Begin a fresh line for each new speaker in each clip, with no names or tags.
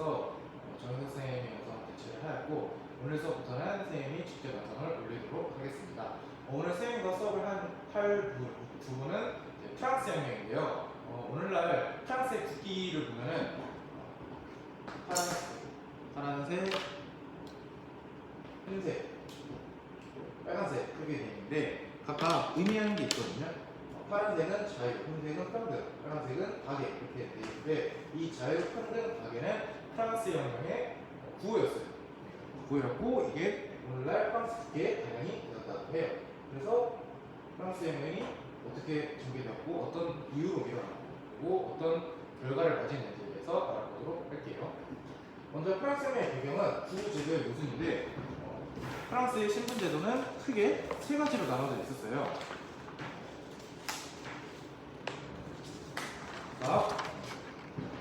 따라서 어, 정현 선생님이 영상 대체를 하였고 오늘 수업부터는 선생님이 직접 영상을 올리도록 하겠습니다. 어, 오늘 선생님과 수업을 한, 할 부, 부분은 이제 프랑스 혁명인데요. 어, 오늘날 프랑스의 국기를 보면은 어, 파란색, 흰색, 빨간색 이렇게 되어 있는데 각각 의미하는 게 있거든요. 어, 파란색은 자유, 흰색은 평등, 빨간색은 박애 이렇게 되어 있는데 이 자유, 평등, 박애는 프랑스 어, 구호였어요. 구호였고 이게 오늘날 프랑스 국기에 반영이 되었다고 해요. 그래서 프랑스 혁명이 어떻게 전개되었고 어떤 이유로 일어났고 어떤 결과를 가졌는지에 대해서 알아보도록 할게요. 먼저 프랑스 혁명의 배경은 구제도의 모순인데 어, 프랑스의 신분제도는 크게 세 가지로 나눠져 있었어요. 자,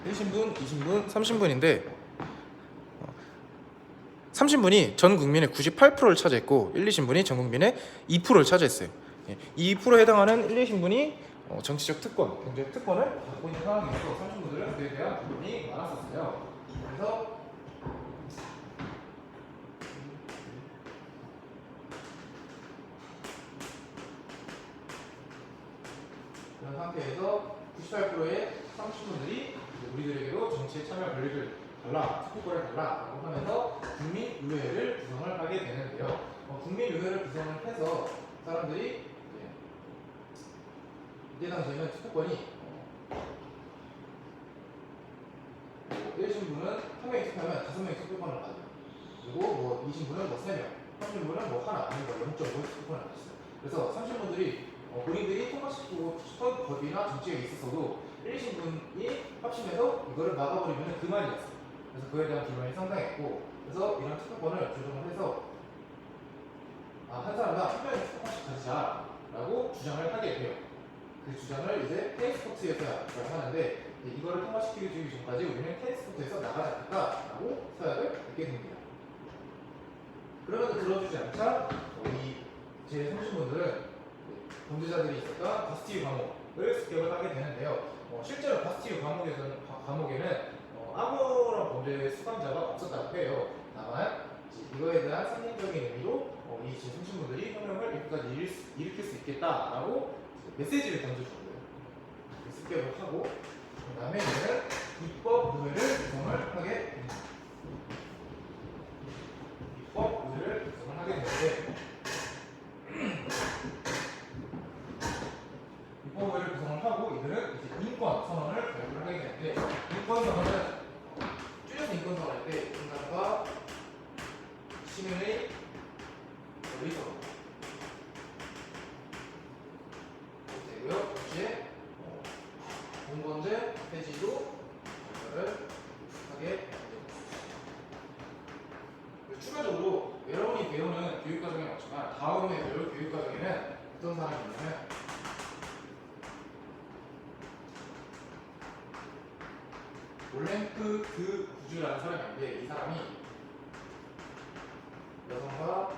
1신분, 2신분, 3신분인데 3신분이 전 국민의 98%를 차지했고 1, 2신분이 전 국민의 2%를 차지했어요. 예, 이 2%에 해당하는 1, 2신분이 어, 정치적 특권, 경제 특권을 갖고 있는 상황이어서 3신분들은 그에 대한 부분이 많았었어요. 그래서 그런 상태에서 98%의 30분들이 우리들에게도 정치에 참여할 권리를 달라, 특구권을 달라라고 하면서 국민의회를 구성을 하게 되는데요. 어, 국민의회를 구성을 해서 사람들이 이때 당시에는 어, 뭐 1신분은 한 명이 투표하면 다섯 명이 투표권을 받아요. 그리고 뭐 2신분은 뭐 3명, 3신분은 뭐 하나 거0.5 투표권을 받았어요. 그래서 30분들이 어, 본인들이 통과시키고 싶은 법이나 정책에 있어서도 1신분이 합심해서 이거를 막아버리면 그만이었어요. 그래서 그에 대한 불만이 상당했고 그래서 이런 투표권을 조정을 해서 아, 한 사람당 한 명의 투표권씩 가지자라고 주장을 하게 돼요. 그 주장을 이제 테니스코트에서 하는데 이거를 통과시키기 전까지 우리는 테니스코트에서 나가지 않겠다라고 서약을 듣게 됩니다. 그러면서 들어주지 않자 어, 이 제30분들은 범죄자들이 있었던 바스티유 감옥을 습격을 하게 되는데요. 어, 실제로 바스티유 감옥에서는 가- 감옥에는 어, 아무런 범죄 수감자가 없었다고 해요. 다만 이제 이거에 대한 상징적인 의미로 어, 이 제30분들이 혁명을 이렇게까지 일으킬 수, 일으킬 수 있겠다라고 이제 메시지를. 그 습격을 하고 그 다음에 이제는 입법 의회를 구성을 하게 됩니다. 입법 의회를 구성을 하게 되는데 입법을 구성을 하고 이들은 이제 인권 선언을 발표를 하게 되는데 인권 선언은 줄여서 인권 선언할 때 인간과 시민의 권리 선언 되고요. 동시에 어, 공범죄 폐지도 발표를 하게 됩니다. 그리고 추가적으로 여러분이 배우는 교육 과정에 없지만 다음에 배울 교육 과정에는 어떤 사람이 있냐면 올랭크 그 구주라는 사람이 있는데 이 사람이 여성과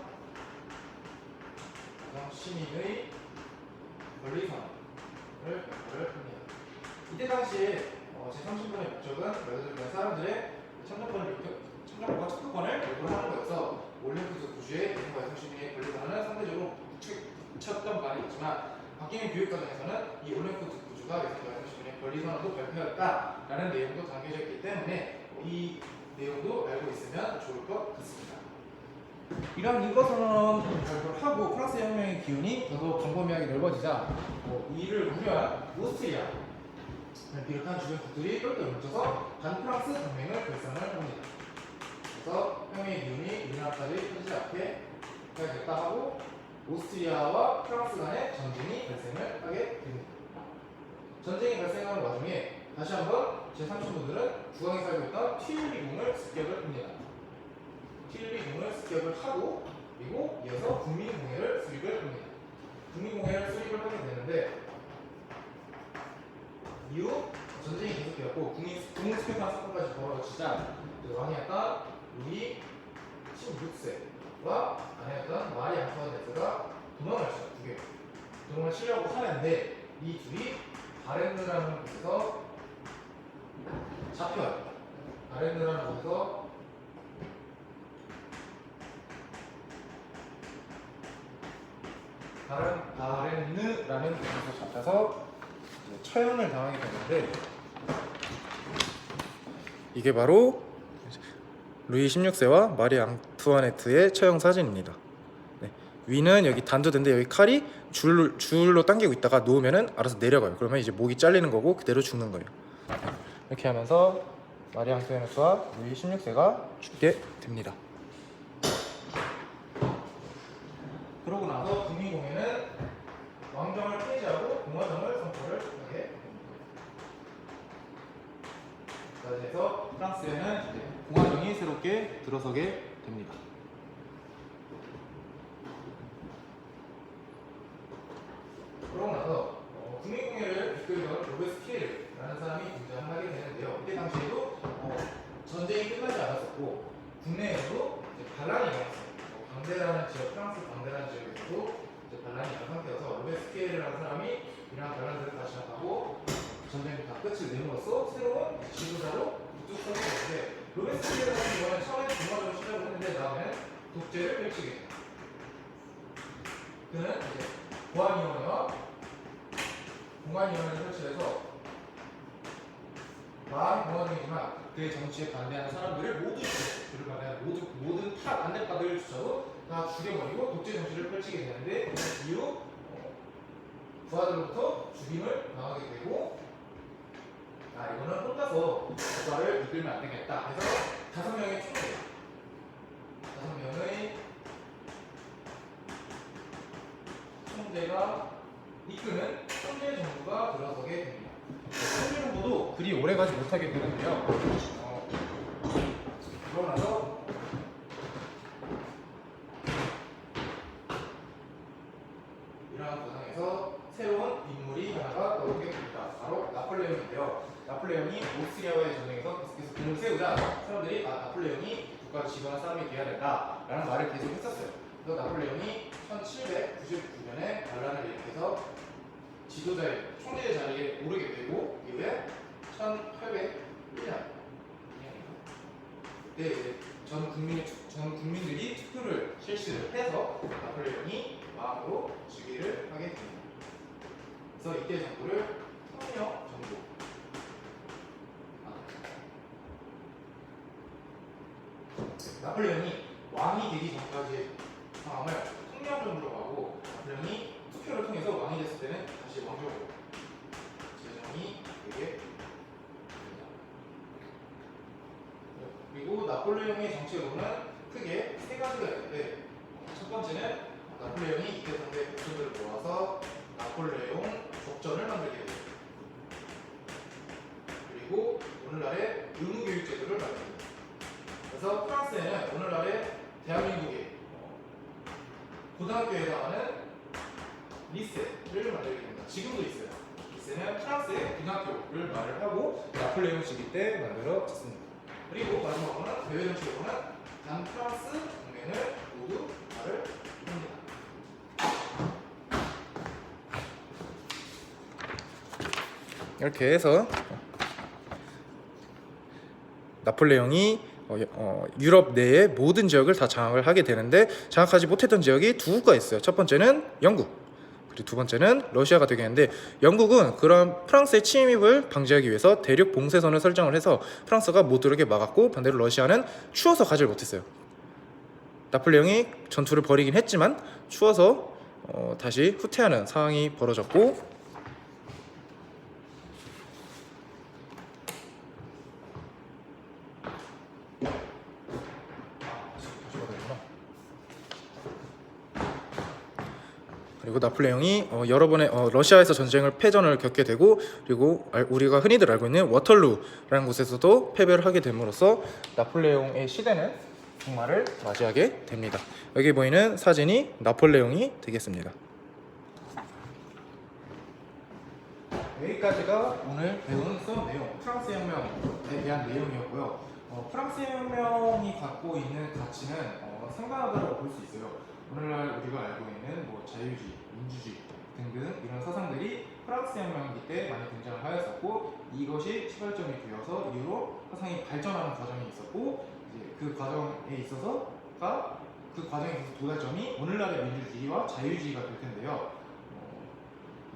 여성 시민의 권리 선언을 발표를 합니다. 이때 당시에 어, 제30번의 목적은 말 그대로 사람들의 참정권을 참정권과 특허권을 요구하는 거여서 올랭크 구주의 여성과 여성 시민의 권리 상대적으로 붙였던 바이 있지만 바뀌는 교육 과정에서는 이 올랭크 구주가 여성과 여성 시민의 권리 선언도 발표했다라는 내용도 담겨져 있기 때문에 이 내용도 알고 있으면 좋을 것 같습니다. 이런 인권선언 발표를 하고 프랑스 혁명의 기운이 더더욱 광범위하게 넓어지자 뭐 이를 우려한 오스트리아 비롯한 주변 국들이 똘똘 뭉쳐서 반프랑스 동맹을 결성을 합니다. 그래서 혁명의 기운이 우리나라까지 터지지 않게 해야겠다 하고 오스트리아와 프랑스 간의 전쟁이 발생을 하게 됩니다. 전쟁이 발생하는 와중에 다시 한번 제30분들은 국왕에 살고 있던 튀르리궁을 습격을 합니다. 튀르리궁을 습격을 하고 그리고 이어서 국민공회를 수립을 합니다. 국민공회를 수립을 하게 되는데 이후 전쟁이 계속되었고 국민 국민습격한 사건까지 벌어지자 이제 왕이었던 루이 16세 와 아내였던 마리 앙투아네트가 도망을 쳐요 두 개. 도망을 치려고 하는데 이 둘이 바렌느라는 곳에서 잡혀요. 바렌느라는 곳에서 바렌, 바렌느라는 곳에서 잡혀서 처형을 당하게 되는데 이게 바로 루이 16세와 마리 앙투아네트의 처형 사진입니다. 네. 위는 여기 단두대인데 여기 칼이 줄, 줄로 당기고 있다가 놓으면은 알아서 내려가요. 그러면 이제 목이 잘리는 거고 그대로 죽는 거예요. 이렇게 하면서 마리 앙투아네트와 루이 16세가 죽게 됩니다. 그러고 나서 국민공회는 왕정을 폐지하고 공화정을 선포를 하게 됩니다. 그래서 프랑스에는 새롭게 들어서게 됩니다. 그러고 나서 어, 국민공회를 이끌던 로베스피에르라는 사람이 등장하게 되는데요. 이때 당시에도 어, 전쟁이 끝나지 않았었고 국내에서도 이제 반란이 일어났어요. 어, 방대라는 지역, 프랑스 방대라는 지역에서도 이제 반란이 일어난 상태여서 로베스피에르라는 사람이 이러한 반란들을 다시 하고 전쟁이 다 끝을 내므로써 새로운 지도자로 북쪽서게 되는데 로베스피에르 같은 경우는 처음에 공화정을 시작을 했는데 다음에는 독재를 펼치게. 그는 이제 보안위원회와 공안위원회를 설치해서 마을 공화정이지만 그의 정치에 반대하는 사람들을 모두 죽여 그를 반대하는 모두, 모든 타 안내파들조차도 다 죽여버리고 독재 정치를 펼치게 되는데 그 이후 어, 부하들로부터 죽임을 당하게 되고 아 이거는 혼자서 국가를 이끌면 안 되겠다 해서 다섯 명의 총재 다섯 명의 총재가 이끄는 총재 정부가 들어서게 됩니다. 총재 정부도 그리 오래 가지 못하게 되는데요. 어, 그러고 나서 이러한 과정에서 새로운 인물이 하나가 떠오르게 됩니다. 바로 나폴레옹인데요. 나폴레옹이 오스트리아와의 전쟁에서 계속해서 공을 세우자 사람들이 아 나폴레옹이 국가를 지도하는 사람이 돼야 된다라는 말을 계속 했었어요. 그래서 나폴레옹이 1799년에 반란을 일으켜서 지도자의 총재 자리에 오르게 되고 이후에 1801년 그때 이제 전 국민의 전 국민들이 투표를 실시를 해서 나폴레옹이 마음으로 즉위를 하게 됩니다. 그래서 이때 정부를 성령 정부 아. 나폴레옹이 왕이 되기 전까지의 상황을 정부로 가고 나폴레옹이 투표를 통해서 왕이 됐을 때는 다시 왕족으로 제정이 되게 됩니다. 그리고 나폴레옹의 정책으로는 크게 세 가지가 있는데 첫 번째는 나폴레옹이 이때 상대 백성들을 모아서 나폴레옹 적전을 만들게 됩니다. 그리고 오늘날의 의무교육 제도를 만듭니다. 그래서 프랑스에는 오늘날의 대한민국의 어, 고등학교에 해당하는 리세를 만들게 됩니다. 지금도 있어요. 리세는 프랑스의 고등학교를 말을 하고 나폴레옹 시기 때 만들어졌습니다. 그리고 마지막으로는 대외 정치적으로는 단 프랑스 동맹을 모두 말을 합니다. 이렇게 해서 나폴레옹이 어, 어, 유럽 내의 모든 지역을 다 장악을 하게 되는데 장악하지 못했던 지역이 두 국가 있어요. 첫 번째는 영국. 그리고 두 번째는 러시아가 되겠는데 영국은 그런 프랑스의 침입을 방지하기 위해서 대륙 봉쇄선을 설정을 해서 프랑스가 못 들어오게 막았고 반대로 러시아는 추워서 가지를 못했어요. 나폴레옹이 전투를 벌이긴 했지만 추워서 어, 다시 후퇴하는 상황이 벌어졌고 그리고 나폴레옹이 어, 여러 번의 어, 러시아에서 전쟁을 패전을 겪게 되고 그리고 알- 우리가 흔히들 알고 있는 워털루라는 곳에서도 패배를 하게 됨으로써 나폴레옹의 시대는 종말을 맞이하게 됩니다. 여기 보이는 사진이 나폴레옹이 되겠습니다. 여기까지가 오늘 배운 수업 내용 프랑스 혁명에 대한 내용이었고요. 어, 프랑스 혁명이 갖고 있는 가치는 어, 상당하다고 볼 수 있어요. 오늘날 우리가 알고 있는 뭐 자유주의, 민주주의 등등 이런 사상들이 프랑스 혁명기 때 많이 등장을 하였었고 이것이 시발점이 되어서 이후로 사상이 발전하는 과정이 있었고 이제 그 과정에 있어서가 그 과정에 있어서 도달점이 오늘날의 민주주의와 자유주의가 될 텐데요. 어,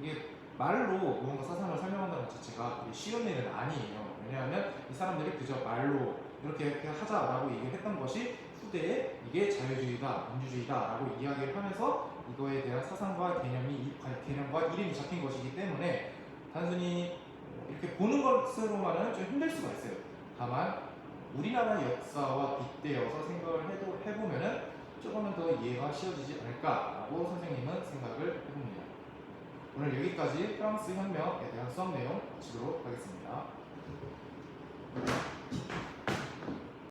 이게 말로 무언가 사상을 설명한다는 것 자체가 쉬운 일은 아니에요. 왜냐하면 이 사람들이 그저 말로 이렇게 이렇게 하자라고 얘기를 했던 것이 후대에 이게 자유주의다, 민주주의다라고 이야기를 하면서 이거에 대한 사상과 개념이 개념과 이름이 잡힌 것이기 때문에 단순히 어, 이렇게 보는 것으로만은 좀 힘들 수가 있어요. 다만 우리나라 역사와 빗대어서 생각을 해도 해보면은 조금은 더 이해가 쉬워지지 않을까라고 선생님은 생각을 해봅니다. 오늘 여기까지 프랑스 혁명에 대한 수업 내용 마치도록 하겠습니다.